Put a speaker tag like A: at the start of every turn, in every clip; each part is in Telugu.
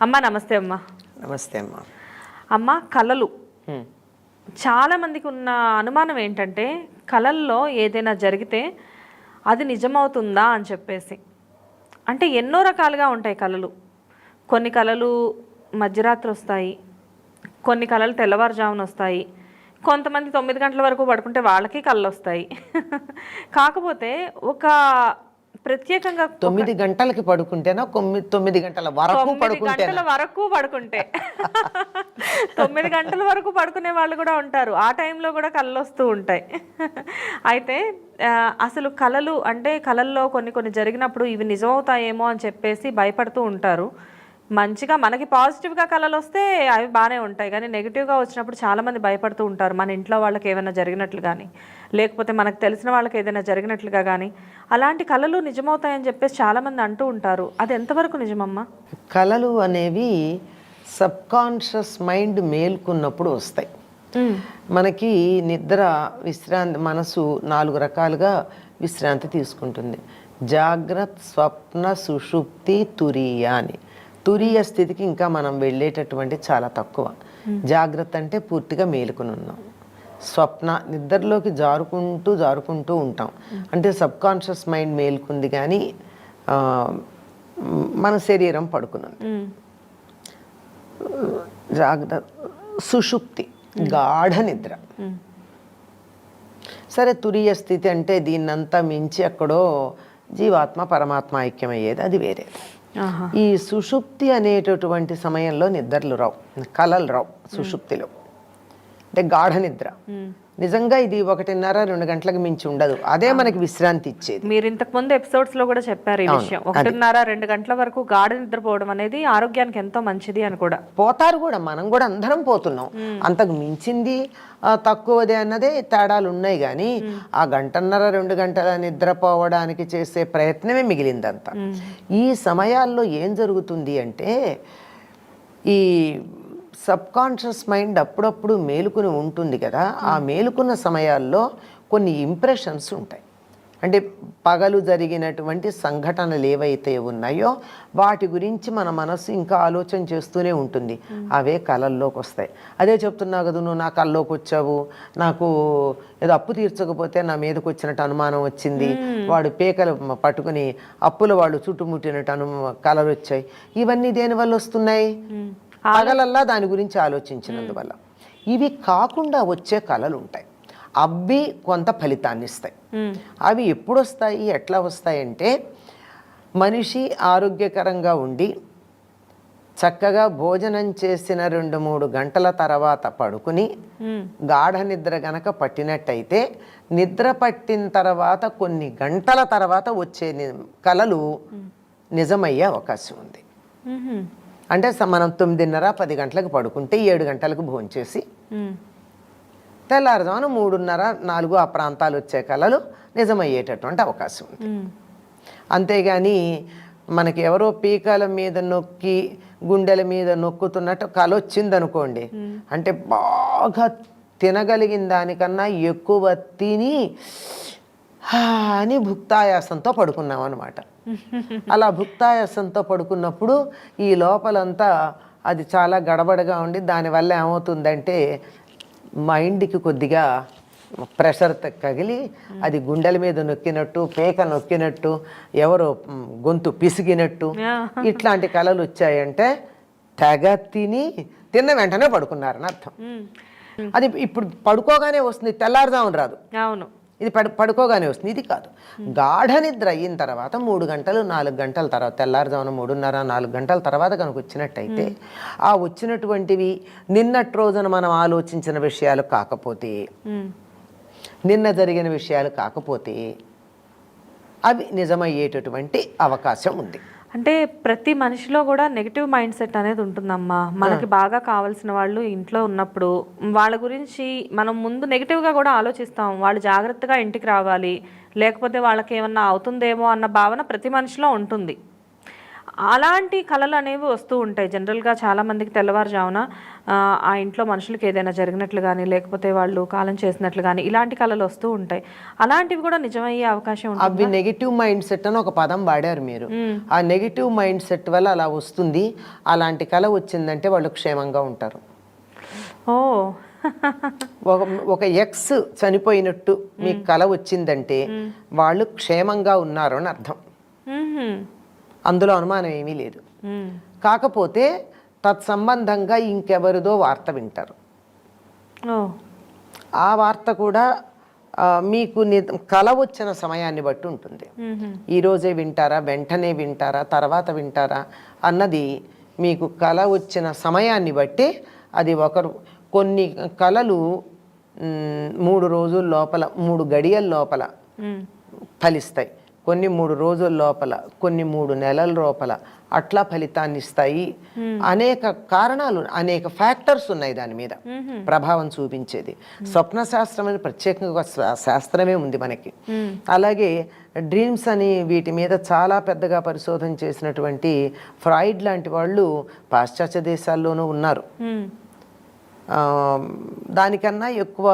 A: అమ్మ నమస్తే అమ్మ.
B: నమస్తే అమ్మా.
A: అమ్మ కళలు. చాలా మందికి ఉన్న అనుమానం ఏంటంటే కళల్లో ఏదైనా జరిగితే అది నిజమవుతుందా అని చెప్పేసి. అంటే ఎన్నో రకాలుగా ఉంటాయి కళలు. కొన్ని కళలు మధ్యరాత్రి వస్తాయి కొన్ని కళలు తెల్లవారుజామున వస్తాయి. కొంతమంది తొమ్మిది గంటల వరకు పడుకుంటే వాళ్ళకి కళ్ళు వస్తాయి కాకపోతే ఒక ప్రత్యేకంగా
B: తొమ్మిది గంటలకి పడుకుంటేనా? తొమ్మిది గంటల వరకు
A: గంటల వరకు పడుకుంటే. తొమ్మిది గంటల వరకు పడుకునే వాళ్ళు కూడా ఉంటారు. ఆ టైంలో కూడా కళ్ళు వస్తూ ఉంటాయి. అయితే అసలు కళలు అంటే కళల్లో కొన్ని కొన్ని జరిగినప్పుడు ఇవి నిజమవుతాయేమో అని చెప్పేసి భయపడుతూ ఉంటారు. మంచిగా మనకి పాజిటివ్గా కళలు వస్తే అవి బాగానే ఉంటాయి. కానీ నెగిటివ్గా వచ్చినప్పుడు చాలామంది భయపడుతూ ఉంటారు. మన ఇంట్లో వాళ్ళకి ఏమైనా జరిగినట్లు కానీ లేకపోతే మనకు తెలిసిన వాళ్ళకి ఏదైనా జరిగినట్లుగా కానీ అలాంటి కళలు నిజమవుతాయని చెప్పేసి చాలామంది అంటూ ఉంటారు. అది ఎంతవరకు నిజమమ్మా?
B: కళలు అనేవి సబ్ కాన్షియస్ మైండ్ మేల్కున్నప్పుడు వస్తాయి. మనకి నిద్ర విశ్రాంతి మనసు నాలుగు రకాలుగా విశ్రాంతి తీసుకుంటుంది. జాగ్రత్త స్వప్న సుషుప్తి తురీయ అని. తురీయ స్థితికి ఇంకా మనం వెళ్ళేటటువంటి చాలా తక్కువ. జాగ్రత్త అంటే పూర్తిగా మేలుకుని ఉన్నాం. స్వప్న నిద్రలోకి జారుకుంటూ జారుకుంటూ ఉంటాం. అంటే సబ్ కాన్షియస్ మైండ్ మేల్కుంది కానీ మన శరీరం పడుకునుంది. జాగ్రత్త సుషుప్తి గాఢ నిద్ర. సరే తురియ స్థితి అంటే దీన్నంతా మించి ఎక్కడో జీవాత్మ పరమాత్మ ఐక్యమయ్యేది అది వేరే
A: ఆహా
B: ఈ సుషుప్తి అనేటటువంటి సమయంలో నిద్రలు రావు కలలు రావు సుషుప్తిలో. అంటే గాఢ నిద్ర. నిజంగా ఇది ఒకటిన్నర రెండు గంటలకు మించి ఉండదు. అదే మనకి విశ్రాంతి ఇచ్చేది.
A: మీరు ఇంతకు ముందు ఎపిసోడ్స్లో కూడా చెప్పారు ఈ విషయం. ఒకటిన్నర రెండు గంటల వరకు గాఢ నిద్రపోవడం అనేది ఆరోగ్యానికి ఎంతో మంచిది అని కూడా.
B: పోతారు కూడా మనం కూడా అందరం పోతున్నాం. అంతకు మించింది తక్కువది అన్నదే తేడాలు ఉన్నాయి కానీ ఆ గంటన్నర రెండు గంటల నిద్రపోవడానికి చేసే ప్రయత్నమే మిగిలిందంతా. ఈ సమయాల్లో ఏం జరుగుతుంది అంటే ఈ సబ్ కాన్షియస్ మైండ్ అప్పుడప్పుడు మేలుకుని ఉంటుంది కదా. ఆ మేలుకున్న సమయాల్లో కొన్ని ఇంప్రెషన్స్ ఉంటాయి. అంటే పగలు జరిగినటువంటి సంఘటనలు ఏవైతే ఉన్నాయో వాటి గురించి మన మనసు ఇంకా ఆలోచన చేస్తూనే ఉంటుంది. అవే కళల్లోకి వస్తాయి. అదే చెప్తున్నావు కదా నువ్వు నా కల్లోకి వచ్చావు. నాకు ఏదో అప్పు తీర్చకపోతే నా మీదకి వచ్చినట్టు అనుమానం వచ్చింది. వాడు పీకలు పట్టుకుని అప్పుల వాళ్ళు చుట్టుముట్టినట్టు అను కళలు వచ్చాయి ఇవన్నీ దేని వల్ల వస్తున్నాయి? పగలల్లా దాని గురించి ఆలోచించినందువల్ల ఇవి కాకుండా వచ్చే కళలు ఉంటాయి అవి కొంత ఫలితాన్ని ఇస్తాయి. అవి ఎప్పుడు వస్తాయి ఎట్లా వస్తాయంటే మనిషి ఆరోగ్యకరంగా ఉండి చక్కగా భోజనం చేసిన రెండు మూడు గంటల తర్వాత పడుకుని. గాఢ నిద్ర గనక పట్టినట్టయితే నిద్ర పట్టిన తర్వాత కొన్ని గంటల తర్వాత వచ్చే కలలు నిజమయ్యే అవకాశం ఉంది. అంటే మనం తొమ్మిదిన్నర పది గంటలకు పడుకుంటే ఏడు గంటలకు భోంచేసి. తెల్లారుజామున మూడున్నర నాలుగు ఆ ప్రాంతాలు వచ్చే కళలు నిజమయ్యేటటువంటి అవకాశం ఉంది. అంతేగాని మనకి ఎవరో పీకల మీద నొక్కి గుండెల మీద నొక్కుతున్నట్టు కళ వచ్చిందనుకోండి అంటే బాగా తినగలిగిన దానికన్నా ఎక్కువ తిని అని భుక్తాయాసంతో పడుకున్నాం అనమాట అలా భుక్తాయాసంతో పడుకున్నప్పుడు ఈ లోపలంతా అది చాలా గడబడగా ఉండి దానివల్ల ఏమవుతుందంటే మైండ్కి కొద్దిగా ప్రెషర్ తగిలి అది గుండెల మీద నొక్కినట్టు పేక నొక్కినట్టు ఎవరో గొంతు పిసిగినట్టు. ఇట్లాంటి కళలు వచ్చాయంటే తెగ తిని తిన్న వెంటనే పడుకున్నారని అర్థం. అది ఇప్పుడు పడుకోగానే వస్తుంది తెల్లారుజామున రాదు
A: అవును
B: ఇది పడు పడుకోగానే వస్తుంది. ఇది కాదు. గాఢ నిద్ర అయిన తర్వాత మూడు గంటలు నాలుగు గంటల తర్వాత తెల్లారుజామున మూడున్నర నాలుగు గంటల తర్వాత కనుక వచ్చినట్టయితే ఆ వచ్చినటువంటివి నిన్నటి రోజున మనం ఆలోచించిన విషయాలు కాకపోతే. నిన్న జరిగిన విషయాలు కాకపోతే అవి నిజమయ్యేటటువంటి అవకాశం ఉంది.
A: అంటే ప్రతి మనిషిలో కూడా నెగిటివ్ మైండ్ సెట్ అనేది ఉంటుందమ్మా. మనకి బాగా కావాల్సిన వాళ్ళు ఇంట్లో ఉన్నప్పుడు వాళ్ళ గురించి మనం ముందు నెగిటివ్గా కూడా ఆలోచిస్తాం. వాళ్ళు జాగ్రత్తగా ఇంటికి రావాలి. లేకపోతే వాళ్ళకి ఏమన్నా అవుతుందేమో అన్న భావన ప్రతి మనిషిలో ఉంటుంది. అలాంటి కళలు అనేవి వస్తూ ఉంటాయి. జనరల్గా చాలా మందికి తెల్లవారుజామున ఆ, ఇంట్లో మనుషులకి ఏదైనా జరిగినట్లు కానీ లేకపోతే వాళ్ళు కాలం చేసినట్లు కానీ ఇలాంటి కళలు వస్తూ ఉంటాయి. అలాంటివి కూడా నిజమయ్యే అవకాశం ఉంటుంది?
B: అవి నెగిటివ్ మైండ్ సెట్ అని ఒక పదం వాడారు మీరు. ఆ నెగిటివ్ మైండ్ సెట్ వల్ల అలా వస్తుంది. అలాంటి కళ వచ్చిందంటే వాళ్ళు క్షేమంగా ఉంటారు.
A: ఓ.
B: ఒక ఒక ఎక్స్ చనిపోయినట్టు మీకు కళ వచ్చిందంటే వాళ్ళు క్షేమంగా ఉన్నారు అని అర్థం. అందులో అనుమానం ఏమీ లేదు. కాకపోతే తత్సంబంధంగా ఇంకెవరిదో వార్త వింటారు ఆ వార్త కూడా మీకు ని- కల వచ్చిన సమయాన్ని బట్టి ఉంటుంది
A: మ్మ్హ్మ్.
B: ఈ రోజే వింటారా వెంటనే వింటారా తర్వాత వింటారా అన్నది మీకు కళ వచ్చిన సమయాన్ని బట్టి అది ఒకరు కొన్ని కళలు మూడు రోజుల లోపల మూడు గడియల లోపల. ఫలిస్తాయి కొన్ని మూడు రోజుల లోపల కొన్ని మూడు నెలల లోపల అట్లా ఫలితాన్ని ఇస్తాయి. అనేక కారణాలు అనేక ఫ్యాక్టర్స్ ఉన్నాయి దాని మీద ప్రభావం చూపించేది. స్వప్న శాస్త్రం అని ప్రత్యేకంగా శాస్త్రమే ఉంది మనకి. అలాగే డ్రీమ్స్ అని వీటి మీద చాలా పెద్దగా పరిశోధన చేసినటువంటి ఫ్రాయిడ్ లాంటి వాళ్ళు పాశ్చాత్య దేశాల్లోనూ ఉన్నారు. దానికన్నా ఎక్కువ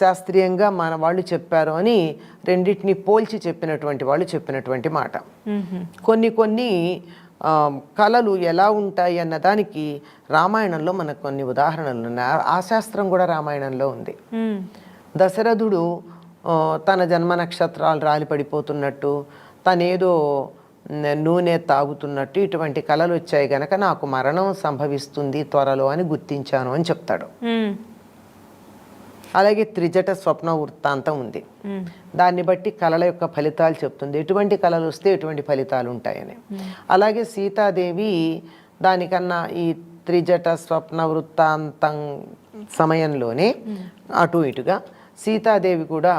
B: శాస్త్రీయంగా మన వాళ్ళు చెప్పారు అని రెండింటిని పోల్చి చెప్పినటువంటి వాళ్ళు చెప్పినటువంటి మాట. కొన్ని కొన్ని కళలు ఎలా ఉంటాయి అన్న దానికి రామాయణంలో మనకు కొన్ని ఉదాహరణలు ఉన్నాయి ఆ- శాస్త్రం కూడా రామాయణంలో ఉంది. దశరథుడు తన జన్మ నక్షత్రాలు రాలి పడిపోతున్నట్టు తనేదో నూనె తాగుతున్నట్టు ఇటువంటి కళలు వచ్చాయి గనక నాకు మరణం సంభవిస్తుంది త్వరలో అని గుర్తించాను అని చెప్తాడు. అలాగే త్రిజట స్వప్న వృత్తాంతం ఉంది. దాన్ని బట్టి కళల యొక్క ఫలితాలు చెప్తుంది. ఎటువంటి కళలు వస్తే ఎటువంటి ఫలితాలు ఉంటాయని. అలాగే సీతాదేవి దానికన్నా ఈ త్రిజట స్వప్న వృత్తాంతం సమయంలోనే అటు ఇటుగా సీతాదేవి కూడా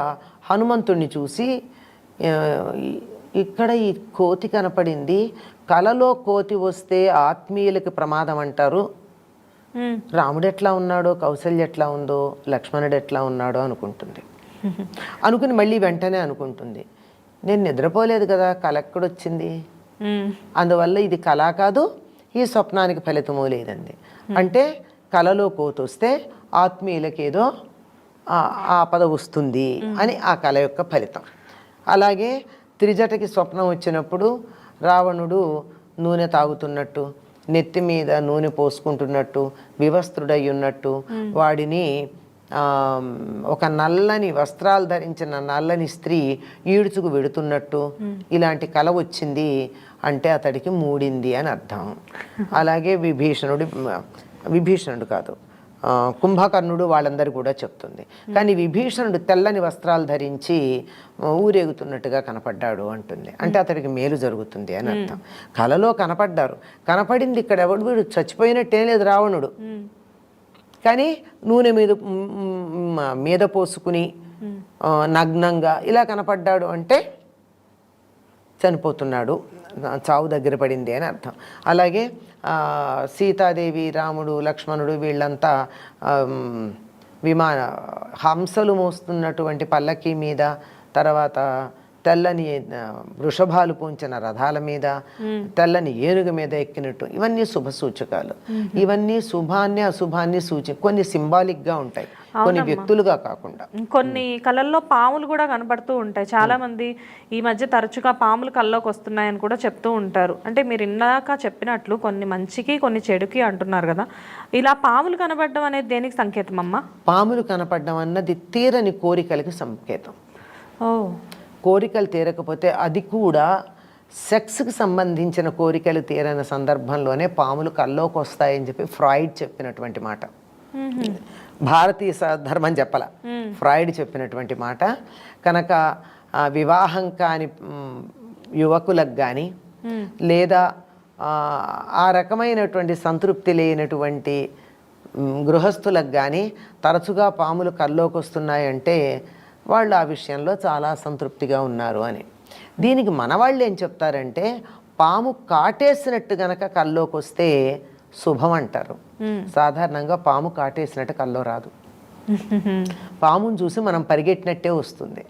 B: హనుమంతుణ్ణి చూసి ఇక్కడ ఈ కోతి కనపడింది. కలలో కోతి వస్తే ఆత్మీయులకి ప్రమాదం అంటారు. రాముడు ఎట్లా ఉన్నాడో కౌశల్య ఎట్లా ఉందో లక్ష్మణుడు ఎట్లా ఉన్నాడో అనుకుంటుంది. అనుకుని మళ్ళీ వెంటనే అనుకుంటుంది. నేను నిద్రపోలేదు కదా కళ ఎక్కడ
A: వచ్చింది
B: అందువల్ల ఇది కళ కాదు ఈ స్వప్నానికి ఫలితము లేదండి అంటే కళలో కోతొస్తే ఆత్మీయులకేదో ఆ- ఆపద వస్తుంది అని ఆ కళ యొక్క ఫలితం. అలాగే త్రిజటకి స్వప్నం వచ్చినప్పుడు రావణుడు నూనె తాగుతున్నట్టు నెత్తి మీద నూనె పోసుకుంటున్నట్టు వివస్త్రుడై ఉన్నట్టు వాడిని ఒక నల్లని వస్త్రాలు ధరించిన నల్లని స్త్రీ ఈడ్చుకు వెడుతున్నట్టు ఇలాంటి కళ వచ్చింది అంటే అతడికి మూడింది అని అర్థం. అలాగే విభీషణుడి విభీషణుడు కాదు. కుంభకర్ణుడు వాళ్ళందరూ కూడా చెప్తుంది. కానీ విభీషణుడు తెల్లని వస్త్రాలు ధరించి ఊరేగుతున్నట్టుగా కనపడ్డాడు అంటుంది. అంటే అతడికి మేలు జరుగుతుంది అని అర్థం. కలలో కనపడ్డారు. కనపడింది ఇక్కడ ఎవడు వీడు? చచ్చిపోయినట్టే లేదు రావణుడు. కానీ నూనె మీద మీద పోసుకుని నగ్నంగా ఇలా కనపడ్డాడు అంటే చనిపోతున్నాడు. చావు దగ్గర పడింది అని అర్థం. అలాగే సీతాదేవి రాముడు లక్ష్మణుడు వీళ్ళంతా విమాన హంసలు మోస్తున్నటువంటి పల్లకి మీద తర్వాత తెల్లని వృషభాలు పూంచిన రథాల మీద తెల్లని ఏనుగు మీద ఎక్కినట్టు. ఇవన్నీ శుభ సూచకాలు. ఇవన్నీ శుభాన్ని అశుభాన్ని సూచి కొన్ని సింబాలిక్గా ఉంటాయి. కొన్ని వ్యక్తులుగా కాకుండా.
A: కొన్ని కళల్లో పాములు కూడా కనబడుతూ ఉంటాయి. చాలా మంది ఈ మధ్య తరచుగా పాములు కల్లోకి వస్తున్నాయని కూడా చెప్తూ ఉంటారు. అంటే మీరు ఇందాక చెప్పినట్లు కొన్ని మంచికి కొన్ని చెడుకి అంటున్నారు కదా. ఇలా పాములు కనబడడం అనేది దేనికి సంకేతం అమ్మా
B: పాములు కనపడడం అన్నది తీరని కోరికలకి సంకేతం.
A: ఓ.
B: కోరికలు తీరకపోతే అది కూడా సెక్స్కి సంబంధించిన కోరికలు తీరని సందర్భంలోనే పాములు కల్లోకి వస్తాయని చెప్పి ఫ్రాయిడ్ చెప్పినటువంటి మాట. భారతీయ ధర్మం చెప్పల. ఫ్రాయిడ్ చెప్పినటువంటి మాట. కనుక వివాహం కాని యువకులకు కానీ లేదా ఆ, రకమైనటువంటి సంతృప్తి లేనటువంటి గృహస్థులకు కానీ తరచుగా పాములు కల్లోకి వస్తున్నాయంటే వాళ్ళు ఆ విషయంలో చాలా సంతృప్తిగా ఉన్నారు అని. దీనికి మన వాళ్ళు ఏం చెప్తారంటే పాము కాటేసినట్టు గనక కల్లోకి వస్తే శుభం అంటారు. సాధారణంగా పాము కాటేసినట్టు కల్లో రాదు. పామును చూసి మనం పరిగెట్టినట్టే వస్తుంది.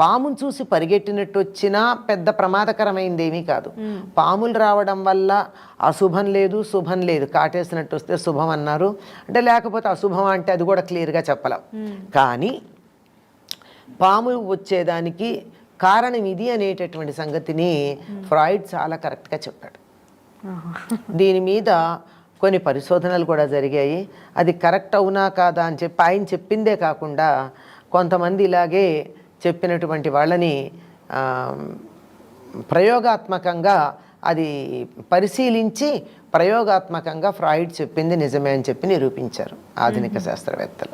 B: పామును చూసి పరిగెట్టినట్టు వచ్చినా పెద్ద ప్రమాదకరమైంది ఏమీ కాదు పాములు రావడం వల్ల అశుభం లేదు శుభం లేదు. కాటేసినట్టు వస్తే శుభం అన్నారు. అంటే లేకపోతే అశుభం అంటే అది కూడా క్లియర్గా చెప్పలేం. కానీ పాములు వచ్చేదానికి కారణం ఇది అనేటటువంటి సంగతిని ఫ్రాయిడ్ చాలా కరెక్ట్గా చెప్పాడు. దీని మీద కొన్ని పరిశోధనలు కూడా జరిగాయి. అది కరెక్ట్ అవునా కాదా అని చెప్పి ఆయన చెప్పిందే కాకుండా కొంతమంది ఇలాగే చెప్పినటువంటి వాళ్ళని ప్రయోగాత్మకంగా అది పరిశీలించి ప్రయోగాత్మకంగా ఫ్రాయిడ్ చెప్పింది నిజమే అని చెప్పి నిరూపించారు ఆధునిక శాస్త్రవేత్తలు.